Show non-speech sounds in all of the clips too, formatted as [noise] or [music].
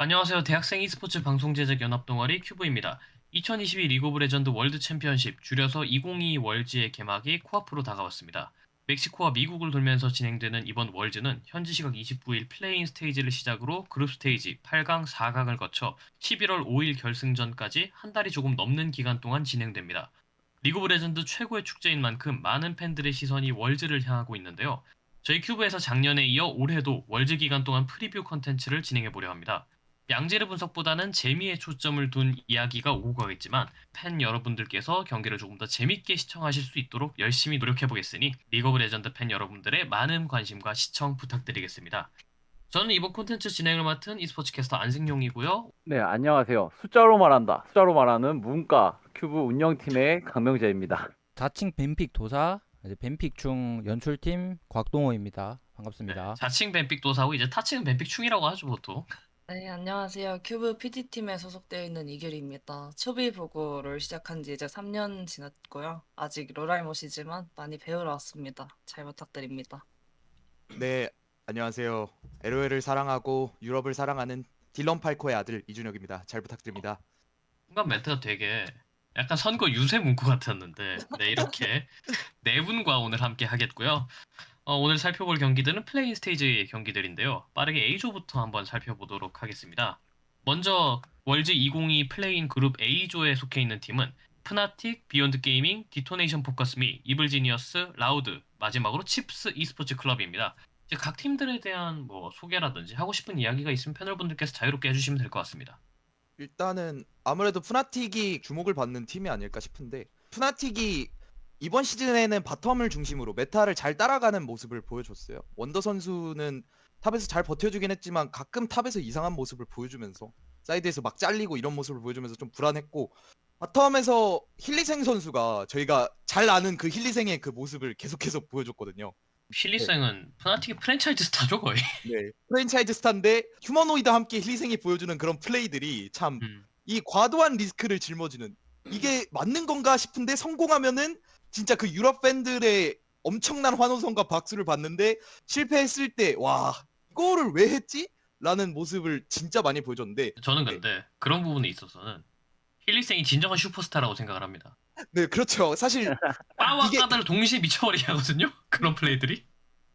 안녕하세요. 대학생 e스포츠 방송 제작 연합 동아리 큐브입니다. 2022 리그 오브 레전드 월드 챔피언십 줄여서 2022 월즈의 개막이 코앞으로 다가왔습니다. 멕시코와 미국을 돌면서 진행되는 이번 월즈는 현지 시각 29일 플레인 스테이지를 시작으로 그룹 스테이지 8강, 4강을 거쳐 11월 5일 결승전까지 한 달이 조금 넘는 기간 동안 진행됩니다. 리그 오브 레전드 최고의 축제인 만큼 많은 팬들의 시선이 월즈를 향하고 있는데요. 저희 큐브에서 작년에 이어 올해도 월즈 기간 동안 프리뷰 컨텐츠를 진행해 보려 합니다. 양질의 분석보다는 재미에 초점을 둔 이야기가 오고 가겠지만 팬 여러분들께서 경기를 조금 더 재밌게 시청하실 수 있도록 열심히 노력해 보겠으니 리그 오브 레전드 팬 여러분들의 많은 관심과 시청 부탁드리겠습니다. 저는 이번 콘텐츠 진행을 맡은 e스포츠 캐스터 안승용이고요. 네, 안녕하세요. 숫자로 말한다. 숫자로 말하는 문과 큐브 운영팀의 강명재입니다. 자칭 뱀픽 도사, 이제 뱀픽 중 연출팀 곽동호입니다. 네, 반갑습니다. 자칭 뱀픽 도사고 이제 타칭은 뱀픽 충이라고 하죠 보통. 네, 안녕하세요. 큐브 PD팀에 소속되어 있는 이규리입니다. 초비 보고를 시작한 지 이제 3년 지났고요. 아직 롤알못이지만 많이 배우러 왔습니다. 잘 부탁드립니다. 네, 안녕하세요. LOL을 사랑하고 유럽을 사랑하는 딜런 팔코의 아들 이준혁입니다. 잘 부탁드립니다. 순간 멘트가 되게 약간 선거 유세 문구 같았는데 네 이렇게 [laughs] 네 분과 오늘 함께 하겠고요. 어, 오늘 살펴볼 경기들은 플레인 스테이지 경기들인데요. 빠르게 A조부터 한번 살펴보도록 하겠습니다. 먼저 월즈 2022 플레인 그룹 A조에 속해 있는 팀은 프나틱, 비욘드 게이밍, 디토네이션 포커스미, 이블지니어스, 라우드, 마지막으로 칩스 e스포츠 클럽입니다. 이제 각 팀들에 대한 뭐 소개라든지 하고 싶은 이야기가 있으면 패널분들께서 자유롭게 해주시면 될 것 같습니다. 일단은 아무래도 푸나틱이 주목을 받는 팀이 아닐까 싶은데 푸나틱이 이번 시즌에는 바텀을 중심으로 메타를 잘 따라가는 모습을 보여줬어요. 원더 선수는 탑에서 잘 버텨주긴 했지만 가끔 탑에서 이상한 모습을 보여주면서 사이드에서 막 잘리고 이런 모습을 보여주면서 좀 불안했고 바텀에서 힐리생 선수가 저희가 잘 아는 그 힐리생의 그 모습을 계속해서 보여줬거든요. 실리생은 프나틱의 프랜차이즈 스타죠 거의. [laughs] 네. 프랜차이즈 스타인데 휴머노이드와 함께 힐리생이 보여주는 그런 플레이들이 참이 음. 과도한 리스크를 짊어지는 이게 맞는 건가 싶은데 성공하면은 진짜 그 유럽 팬들의 엄청난 환호성과 박수를 받는데 실패했을 때 와 이거를 왜 했지? 라는 모습을 진짜 많이 보여줬는데 저는 근데 그런 부분에 있어서는 힐리생이 진정한 슈퍼스타라고 생각을 합니다. 네 그렇죠 사실 [laughs] 빠와 이게- 까다를 동시에 미쳐버리게 하거든요. [laughs] 그런 플레이들이.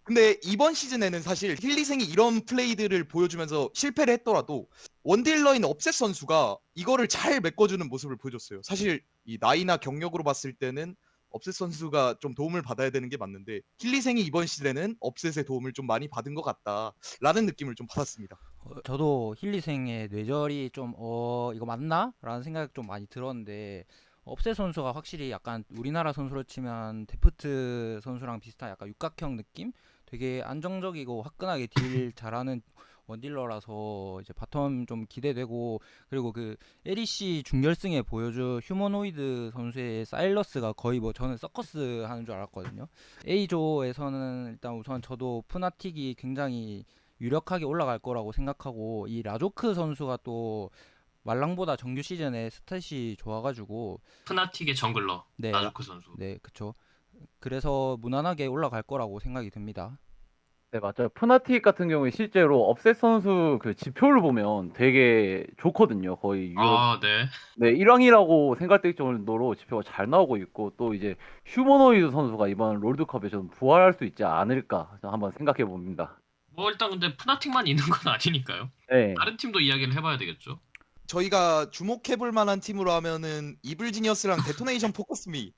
근데 이번 시즌에는 사실 힐리생이 이런 플레이들을 보여주면서 실패를 했더라도 원딜러인 업셋 선수가 이거를 잘 메꿔주는 모습을 보여줬어요. 사실 이 나이나 경력으로 봤을 때는 업셋 선수가 좀 도움을 받아야 되는 게 맞는데 힐리생이 이번 시즌에는 업셋의 도움을 좀 많이 받은 것 같다라는 느낌을 좀 받았습니다. 어, 저도 힐리생의 뇌절이 좀, 어, 이거 맞나? 라는 생각 좀 많이 들었는데, 업세 선수가 확실히 약간 우리나라 선수로 치면 데프트 선수랑 비슷한 약간 육각형 느낌? 되게 안정적이고 화끈하게 딜 잘하는 원딜러라서 이제 바텀 좀 기대되고 그리고 그 LEC 준결승에 보여준 휴머노이드 선수의 사일러스가 거의 뭐 저는 서커스 하는 줄 알았거든요. A조에서는 일단 우선 저도 푸나틱이 굉장히 유력하게 올라갈 거라고 생각하고 이 라조크 선수가 또 말랑보다 정규 시즌에 스탯이 좋아가지고 프나틱의 정글러 네, 나조크 선수. 네, 그쵸. 그래서 무난하게 올라갈 거라고 생각이 듭니다. 네, 맞아요. 푸나틱 같은 경우에 실제로 업셋 선수 그 지표를 보면 되게 좋거든요. 거의 유럽 아 네. 네, 1왕이라고 생각될 정도로 지표가 잘 나오고 있고 또 이제 휴머노이드 선수가 이번 롤드컵에 좀 부활할 수 있지 않을까 한번 생각해 봅니다. 뭐 일단 근데 프나틱만 있는 건 아니니까요. 네. 다른 팀도 이야기를 해봐야 되겠죠. 저희가 주목해볼 만한 팀으로 하면은 이블지니어스랑 데토네이션 포커스미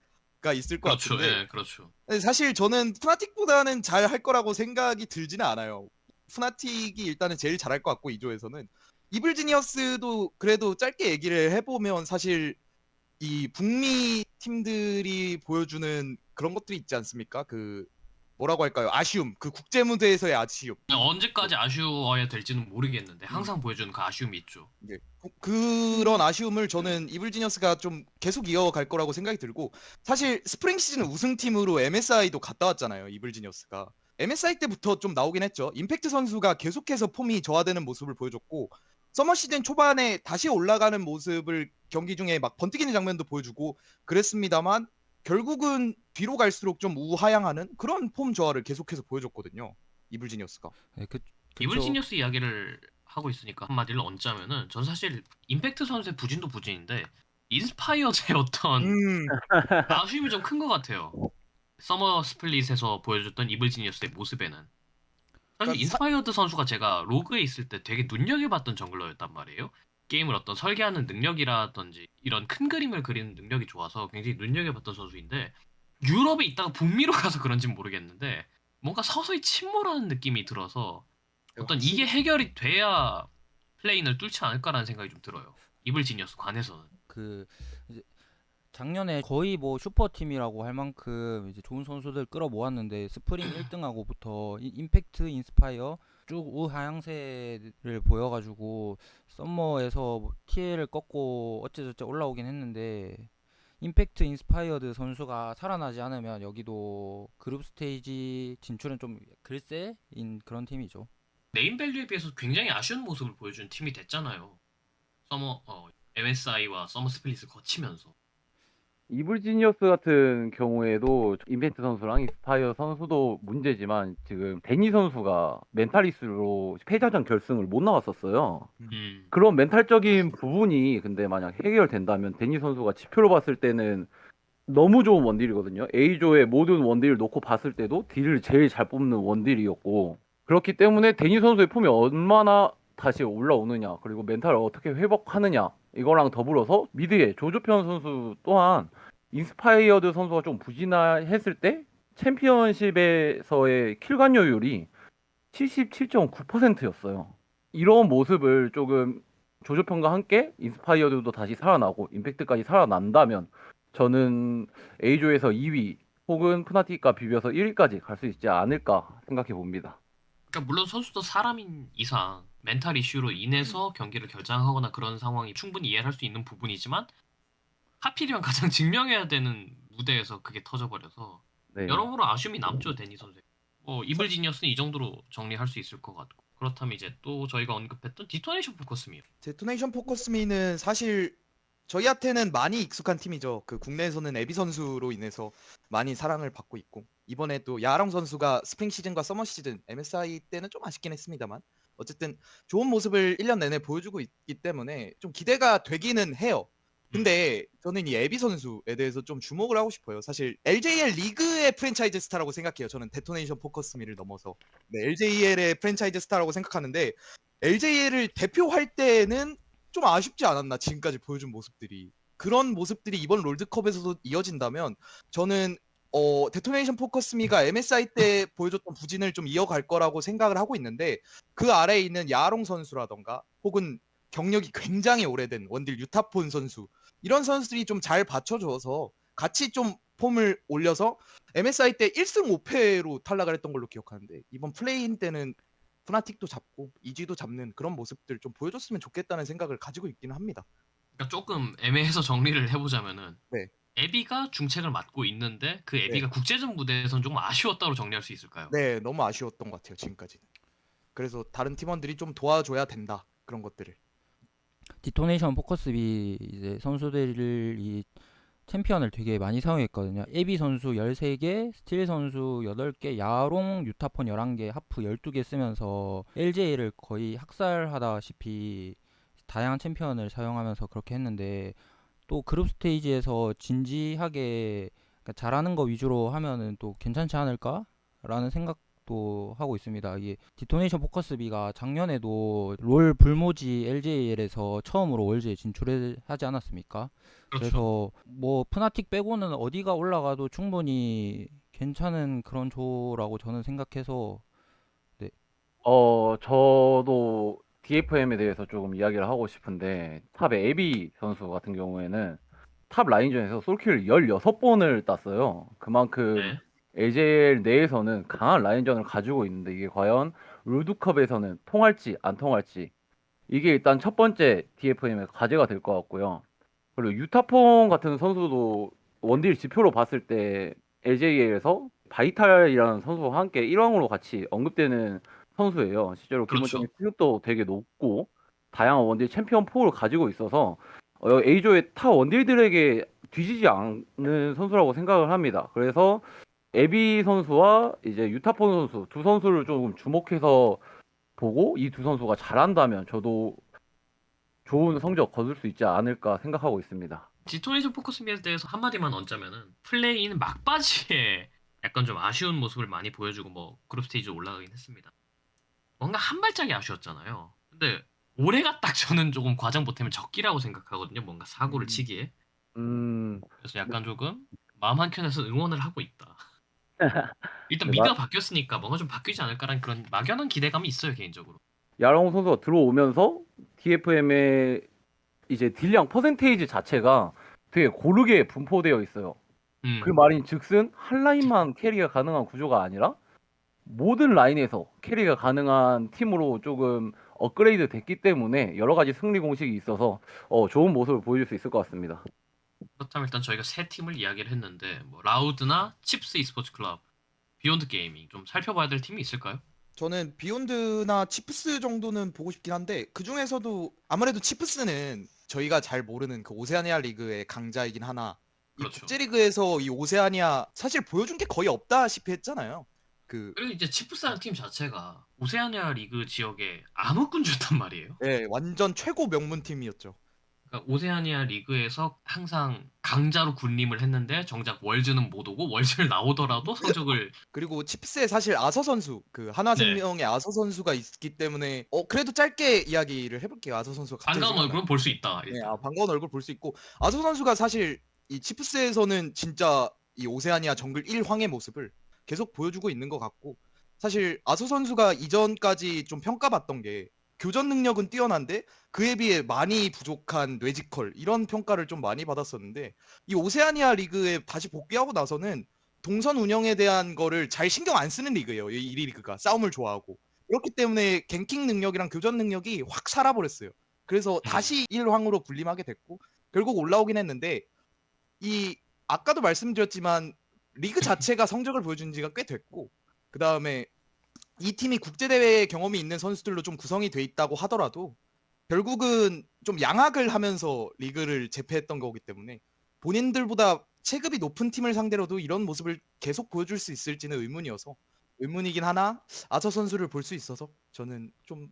가 있을 것 그렇죠. 같은데 예, 그렇죠. 근데 사실 저는 푸나틱보다는 잘 할 거라고 생각이 들지는 않아요. 푸나틱이 일단은 제일 잘할 것 같고 이조에서는 이블 지니어스도 그래도 짧게 얘기를 해보면 사실 이 북미 팀들이 보여주는 그런 것들이 있지 않습니까? 그 뭐라고 할까요? 아쉬움, 그 국제 무대에서의 아쉬움. 그냥 언제까지 아쉬워야 될지는 모르겠는데 항상 보여주는 그 아쉬움이 있죠. 네. 그- 그런 아쉬움을 저는 이블지니어스가 좀 계속 이어갈 거라고 생각이 들고 사실 스프링 시즌 우승팀으로 MSI도 갔다 왔잖아요. 이블지니어스가. MSI 때부터 좀 나오긴 했죠. 임팩트 선수가 계속해서 폼이 저하되는 모습을 보여줬고 서머 시즌 초반에 다시 올라가는 모습을 경기 중에 막 번뜩이는 장면도 보여주고 그랬습니다만 결국은 뒤로 갈수록 좀 우하향하는 그런 폼 저하를 계속해서 보여줬거든요. 이블지니어스가. 네, 그, 그쵸. 이블지니어스 이야기를 하고 있으니까 한마디를 얹자면은 전 사실 임팩트 선수의 부진도 부진인데 인스파이어즈의 [laughs] 어떤 음, 아쉬움이 좀 큰 것 같아요. 서머 스플릿에서 보여줬던 이블 지니어스의 모습에는 사실 그러니까 사- 인스파이어드 선수가 제가 로그에 있을 때 되게 눈여겨봤던 정글러였단 말이에요. 게임을 어떤 설계하는 능력이라든지 이런 큰 그림을 그리는 능력이 좋아서 굉장히 눈여겨봤던 선수인데 유럽에 있다가 북미로 [laughs] 가서 그런지 모르겠는데 뭔가 서서히 침몰하는 느낌이 들어서 어떤 이게 해결이 돼야 플레인을 뚫지 않을까라는 생각이 좀 들어요. 이블 지니어스 관해서는. 그 작년에 거의 뭐 슈퍼팀이라고 할 만큼 이제 좋은 선수들 끌어 모았는데 스프링 [clears throat] 1등하고부터 임팩트 인스파이어 쭉 우하향세를 보여가지고 썸머에서 뭐 TL을 꺾고 어째저째 올라오긴 했는데 임팩트 인스파이어드 선수가 살아나지 않으면 여기도 그룹 스테이지 진출은 좀 글쎄인 그런 팀이죠. 네임 밸류에 비해서 굉장히 아쉬운 모습을 보여준 팀이 됐잖아요. 서머 어, MSI와 서머 스플릿을 거치면서 이블 지니어스 같은 경우에도 임팩트 선수랑 인스파이어 선수도 문제지만 지금 데니 선수가 멘탈리스로 패자전 결승을 못 나왔었어요. 음, 그런 멘탈적인 부분이 근데 만약 해결된다면 데니 선수가 지표로 봤을 때는 너무 좋은 원딜이거든요. A조의 모든 원딜을 놓고 봤을 때도 딜을 제일 잘 뽑는 원딜이었고 그렇기 때문에 데니 선수의 폼이 얼마나 다시 올라오느냐 그리고 멘탈을 어떻게 회복하느냐 이거랑 더불어서 미드의 조조편 선수 또한 인스파이어드 선수가 좀 부진했을 때 챔피언십에서의 킬 관여율이 77.9%였어요. 이런 모습을 조금 조조편과 함께 인스파이어드도 다시 살아나고 임팩트까지 살아난다면 저는 A조에서 2위 혹은 푸나틱과 비벼서 1위까지 갈 수 있지 않을까 생각해 봅니다. 그러니까 물론 선수도 사람인 이상 멘탈 이슈로 인해서 경기를 결장하거나 그런 상황이 충분히 이해할 수 있는 부분이지만 하필이면 가장 증명해야 되는 무대에서 그게 터져버려서 네. 여러모로 아쉬움이 남죠 데니 선수. 뭐 이블 지니어스는 이 정도로 정리할 수 있을 것 같고 그렇다면 이제 또 저희가 언급했던 디토네이션 포커스미요. 데토네이션 포커스미는 사실 저희한테는 많이 익숙한 팀이죠. 그 국내에서는 에비 선수로 인해서 많이 사랑을 받고 있고 이번에 또 야랑 선수가 스프링 시즌과 서머 시즌 MSI 때는 좀 아쉽긴 했습니다만 어쨌든 좋은 모습을 1년 내내 보여주고 있기 때문에 좀 기대가 되기는 해요. 근데 저는 이 에비 선수에 대해서 좀 주목을 하고 싶어요. 사실 LJL 리그의 프랜차이즈 스타라고 생각해요. 저는 데토네이션 포커스미를 넘어서 네, LJL의 프랜차이즈 스타라고 생각하는데 LJL을 대표할 때는 좀 아쉽지 않았나 지금까지 보여준 모습들이 그런 모습들이 이번 롤드컵에서도 이어진다면 저는 어 데토네이션 포커스미가 MSI 때 보여줬던 부진을 좀 이어갈 거라고 생각을 하고 있는데 그 아래에 있는 야롱 선수라던가 혹은 경력이 굉장히 오래된 원딜 유타폰 선수 이런 선수들이 좀 잘 받쳐줘서 같이 좀 폼을 올려서 MSI 때 1승 5패로 탈락을 했던 걸로 기억하는데 이번 플레이인 때는 푸나틱도 잡고 이지도 잡는 그런 모습들 좀 보여줬으면 좋겠다는 생각을 가지고 있기는 합니다. 그러니까 조금 애매해서 정리를 해보자면은 네. 에비가 중책을 맡고 있는데 그 에비가 국제전 무대에선 조금 아쉬웠다고 정리할 수 있을까요? 네, 너무 아쉬웠던 것 같아요 지금까지는. 그래서 다른 팀원들이 좀 도와줘야 된다 그런 것들을. 디토네이션 포커스비 이제 선수들이 챔피언을 되게 많이 사용했거든요. 에비 선수 13개, 스틸 선수 8개, 야롱, 유타폰 11개, 하프 12개 쓰면서 LJ를 거의 학살하다시피 다양한 챔피언을 사용하면서 그렇게 했는데 또 그룹 스테이지에서 진지하게 그러니까 잘하는 거 위주로 하면은 또 괜찮지 않을까라는 생각도 하고 있습니다. 이게 디토네이션 포커스비가 작년에도 롤 불모지 LJL에서 처음으로 월즈에 진출하지 않았습니까? 그렇죠. 그래서 뭐 푸나틱 빼고는 어디가 올라가도 충분히 괜찮은 그런 조라고 저는 생각해서 어, 저도 DFM에 대해서 조금 이야기를 하고 싶은데 탑의 에비 선수 같은 경우에는 탑 라인전에서 솔킬을 16번을 땄어요. 그만큼 네. LJL 내에서는 강한 라인전을 가지고 있는데 이게 과연 롤드컵에서는 통할지 안 통할지 이게 일단 첫 번째 DFM의 과제가 될 것 같고요. 그리고 유타폰 같은 선수도 원딜 지표로 봤을 때 LJL에서 바이탈이라는 선수와 함께 1왕으로 같이 언급되는 선수예요. 실제로 그렇죠. 기본적인 수준도 되게 높고 다양한 원딜 챔피언 포를 가지고 있어서 어, A조의 타 원딜들에게 뒤지지 않는 선수라고 생각을 합니다. 그래서 에비 선수와 이제 유타폰 선수 두 선수를 조금 주목해서 보고 이 두 선수가 잘한다면 저도 좋은 성적 거둘 수 있지 않을까 생각하고 있습니다. 디토네이션 포커스미에 대해서 한마디만 얹자면은 플레이인 막바지에 약간 좀 아쉬운 모습을 많이 보여주고 뭐 그룹 스테이지 올라가긴 했습니다. 뭔가 한 발짝이 아쉬웠잖아요. 근데 올해가 딱 저는 조금 과정 보태면 적기라고 생각하거든요. 뭔가 사고를 음. 치기에. 음, 그래서 약간 조금 마음 한켠에서 응원을 하고 있다. [laughs] 일단 네, 미드가 마- 바뀌었으니까 뭔가 좀 바뀌지 않을까라는 그런 막연한 기대감이 있어요 개인적으로. 야랑호 선수가 들어오면서 DFM의 이제 딜량 퍼센테이지 자체가 되게 고르게 분포되어 있어요. 음. 그 말인 즉슨 한 라인만 캐리가 가능한 구조가 아니라 모든 라인에서 캐리가 가능한 팀으로 조금 업그레이드 됐기 때문에 여러 가지 승리 공식이 있어서 어, 좋은 모습을 보여줄 수 있을 것 같습니다. 그렇다면 일단 저희가 세 팀을 이야기를 했는데 뭐 라우드나 칩스 e스포츠 클럽, 비욘드 게이밍 좀 살펴봐야 될 팀이 있을까요? 저는 비욘드나 치프스 정도는 보고 싶긴 한데 그 중에서도 아무래도 치프스는 저희가 잘 모르는 그 오세아니아 리그의 강자이긴 하나 이 그렇죠. 국제 리그에서 이 오세아니아 사실 보여준 게 거의 없다시피 했잖아요. 그 그리고 이제 치프스라는 팀 자체가 오세아니아 리그 지역의 암흑군주였단 말이에요. 예, 완전 최고 명문 팀이었죠. 그러니까 오세아니아 리그에서 항상 강자로 군림을 했는데 정작 월즈는 못 오고 월즈를 나오더라도 성적을 [laughs] 그리고 칩스에 사실 아서 선수 그 하나생명의 아서 선수가 있기 때문에 어 그래도 짧게 이야기를 해볼게요. 아서 선수가 갑자기 반가운. 얼굴은 볼 수 있다. 네, 일단. 아, 반가운 얼굴 볼 수 있고 아서 선수가 사실 이 치프스에서는 진짜 이 오세아니아 정글 1황의 모습을 계속 보여주고 있는 것 같고 사실 아서 선수가 이전까지 좀 평가받던 게 교전 능력은 뛰어난데 그에 비해 많이 부족한 뇌지컬 이런 평가를 좀 많이 받았었는데 이 오세아니아 리그에 다시 복귀하고 나서는 동선 운영에 대한 거를 잘 신경 안 쓰는 리그예요. 이, 이 리그가 싸움을 좋아하고 그렇기 때문에 갱킹 능력이랑 교전 능력이 확 살아버렸어요. 그래서 다시 1황으로 군림하게 됐고 결국 올라오긴 했는데 이 아까도 말씀드렸지만 리그 자체가 성적을 보여준 지가 꽤 됐고 그 다음에 이 팀이 국제 대회 경험이 있는 선수들로 좀 구성이 돼 있다고 하더라도 결국은 좀 양악을 하면서 리그를 제패했던 거기 때문에 본인들보다 체급이 높은 팀을 상대로도 이런 모습을 계속 보여줄 수 있을지는 의문이어서 의문이긴 하나 아서 선수를 볼 수 있어서 저는 좀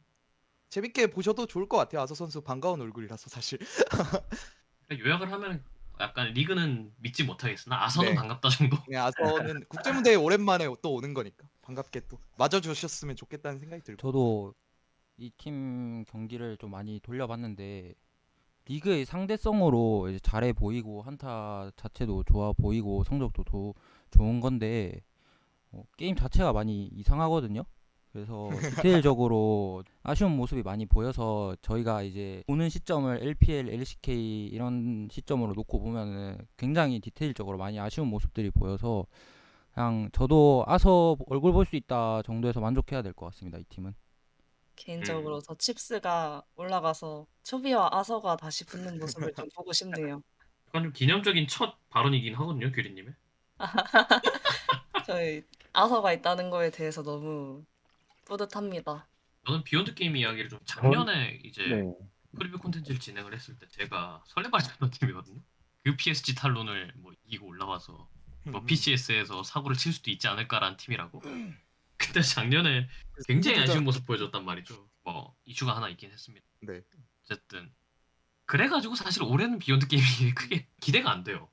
재밌게 보셔도 좋을 것 같아요. 아서 선수 반가운 얼굴이라서 사실. [laughs] 요약을 하면 약간 리그는 믿지 못하겠으나 아서는 네. 반갑다 정도. 네, 아서는 [laughs] 국제 무대에 오랜만에 또 오는 거니까 반갑게 또 맞아 주셨으면 좋겠다는 생각이 들고. 저도 이 팀 경기를 좀 많이 돌려봤는데 리그의 상대성으로 이제 잘해 보이고 한타 자체도 좋아 보이고 성적도 도, 좋은 건데 어, 게임 자체가 많이 이상하거든요. 그래서 디테일적으로 [laughs] 아쉬운 모습이 많이 보여서 저희가 이제 보는 시점을 LPL, LCK 이런 시점으로 놓고 보면은 굉장히 디테일적으로 많이 아쉬운 모습들이 보여서 그냥 저도 아서 얼굴 볼 수 있다 정도에서 만족해야 될 것 같습니다. 이 팀은. 개인적으로 저 칩스가 올라가서 초비와 아서가 다시 붙는 모습을 좀 보고 싶네요. 약간 좀 기념적인 첫 발언이긴 하거든요, 규리님의. [laughs] 저희 아서가 있다는 거에 대해서 너무 뿌듯합니다. 저는 비욘드 게임 이야기를 좀 작년에 이제 네. 프리뷰 콘텐츠를 진행을 했을 때 제가 설레발전한 팀이거든요. 그 PSG 탈론을 뭐 이기고 올라와서 뭐 음. PCS에서 사고를 칠 수도 있지 않을까라는 팀이라고. 근데 작년에 굉장히 아쉬운 모습 보여줬단 말이죠. 뭐 이슈가 하나 있긴 했습니다. 네. 어쨌든 그래가지고 사실 올해는 비욘드 게임이 [laughs] 크게 기대가 안 돼요.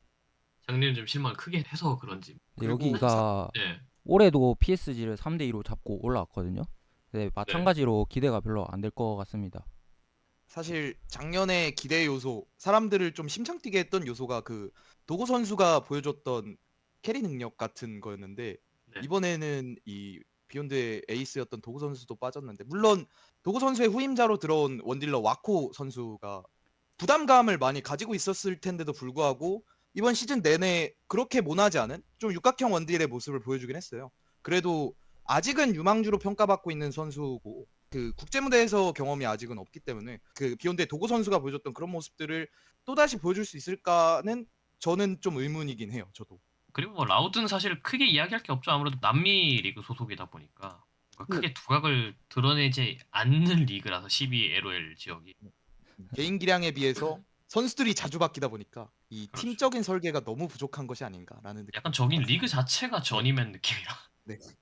작년에 좀 실망을 크게 해서 그런지. 그리고 여기가 예. 올해도 PSG를 3대 2로 잡고 올라왔거든요. 네, 마찬가지로 기대가 별로 안 될 것 같습니다. 사실 작년에 기대 요소, 사람들을 좀 심장 뛰게 했던 요소가 그 도구 선수가 보여줬던 캐리 능력 같은 거였는데 네. 이번에는 이 비욘드의 에이스였던 도구 선수도 빠졌는데 물론 도구 선수의 후임자로 들어온 원딜러 와코 선수가 부담감을 많이 가지고 있었을 텐데도 불구하고 이번 시즌 내내 그렇게 모나지 않은 좀 육각형 원딜의 모습을 보여주긴 했어요. 그래도 아직은 유망주로 평가받고 있는 선수고 그 국제 무대에서 경험이 아직은 없기 때문에 그 비욘드의 도구 선수가 보여줬던 그런 모습들을 또 다시 보여줄 수 있을까는 저는 좀 의문이긴 해요. 저도. 그리고 뭐 라우드는 사실 크게 이야기할 게 없죠. 아무래도 남미 리그 소속이다 보니까 크게 두각을 드러내지 않는 리그라서 12 LOL 지역이. 개인 기량에 비해서 선수들이 자주 바뀌다 보니까 이 그렇죠. 팀적인 설계가 너무 부족한 것이 아닌가라는 느낌. 약간 저긴 리그 자체가 전이맨 느낌이라. [laughs]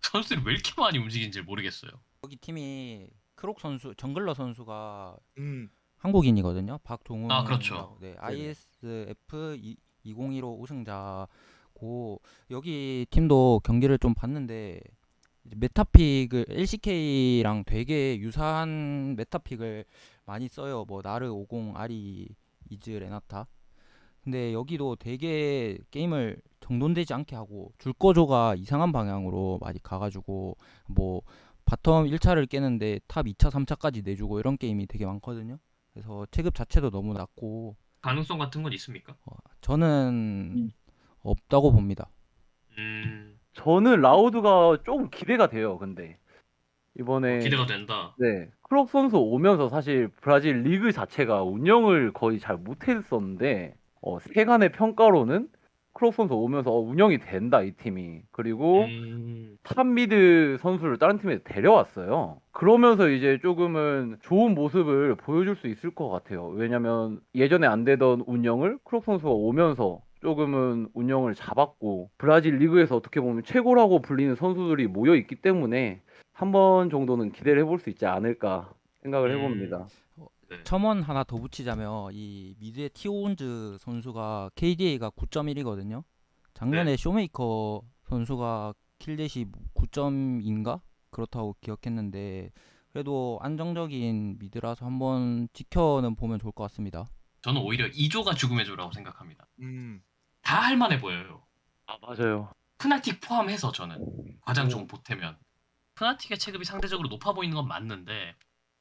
선수들이 왜 이렇게 많이 움직이는지 모르겠어요. 여기 팀이 크록 선수 정글러 선수가 음. 한국인이거든요. 박동훈. 아, 그렇죠. 네, ISF 2015 우승자고 여기 팀도 경기를 좀 봤는데 메타픽을 LCK랑 되게 유사한 메타픽을 많이 써요. 뭐 나르 50, 아리, 이즈, 레나타. 근데 여기도 되게 게임을 정돈되지 않게 하고 줄거조가 이상한 방향으로 많이 가가지고 뭐 바텀 1차를 깨는데 탑 2차, 3차까지 내주고 이런 게임이 되게 많거든요. 그래서 체급 자체도 너무 낮고 가능성 같은 건 있습니까? 어, 저는 없다고 봅니다. 음, 저는 라우드가 조금 기대가 돼요. 근데 이번에 기대가 된다. 네 크록 선수 오면서 사실 브라질 리그 자체가 운영을 거의 잘 못했었는데 어, 세간의 평가로는 크록 선수 오면서 어, 운영이 된다 이 팀이 그리고 음, 탑 미드 선수를 다른 팀에 데려왔어요. 그러면서 이제 조금은 좋은 모습을 보여줄 수 있을 것 같아요. 왜냐면 예전에 안 되던 운영을 크록 선수가 오면서 조금은 운영을 잡았고 브라질 리그에서 어떻게 보면 최고라고 불리는 선수들이 모여 있기 때문에 한 번 정도는 기대를 해볼 수 있지 않을까 생각을 음. 해봅니다. 네. 첨언 하나 더 붙이자면 이 미드의 티오운즈 선수가 KDA가 9.1이거든요. 작년에 쇼메이커 선수가 킬댓이 9점인가 그렇다고 기억했는데 그래도 안정적인 미드라서 한번 지켜는 보면 좋을 것 같습니다. 저는 오히려 2조가 죽음의 조라고 생각합니다. 음. 다 할만해 보여요. 아 맞아요. 프나틱 포함해서 저는 과장 종 보태면 프나틱의 체급이 상대적으로 높아 보이는 건 맞는데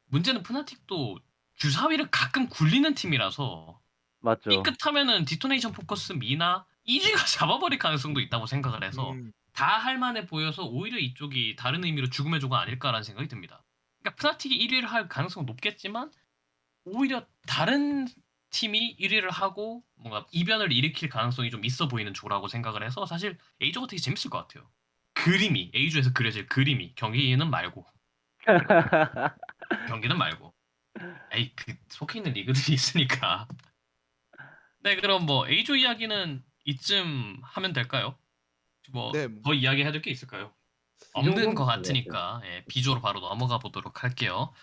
문제는 프나틱도 주사위를 가끔 굴리는 팀이라서 맞죠. 삐끗하면은 디토네이션 포커스 미나 이지가 잡아버릴 가능성도 있다고 생각을 해서 음. 다 할만해 보여서 오히려 이쪽이 다른 의미로 죽음의 조가 아닐까라는 생각이 듭니다. 그러니까 프나틱이 1위를 할 가능성은 높겠지만 오히려 다른 팀이 1위를 하고 뭔가 이변을 일으킬 가능성이 좀 있어 보이는 조라고 생각을 해서 사실 A조가 되게 재밌을 것 같아요. 그림이 A조에서 그려질 그림이 경기는 말고 [laughs] 경기는 말고 에이 그 속해 있는 리그들이 있으니까 네 그럼 뭐 A조 이야기는 이쯤 하면 될까요? 뭐더 네. 이야기 해줄 게 있을까요? 이 없는 것 같으니까 예, B조로 바로 넘어가 보도록 할게요.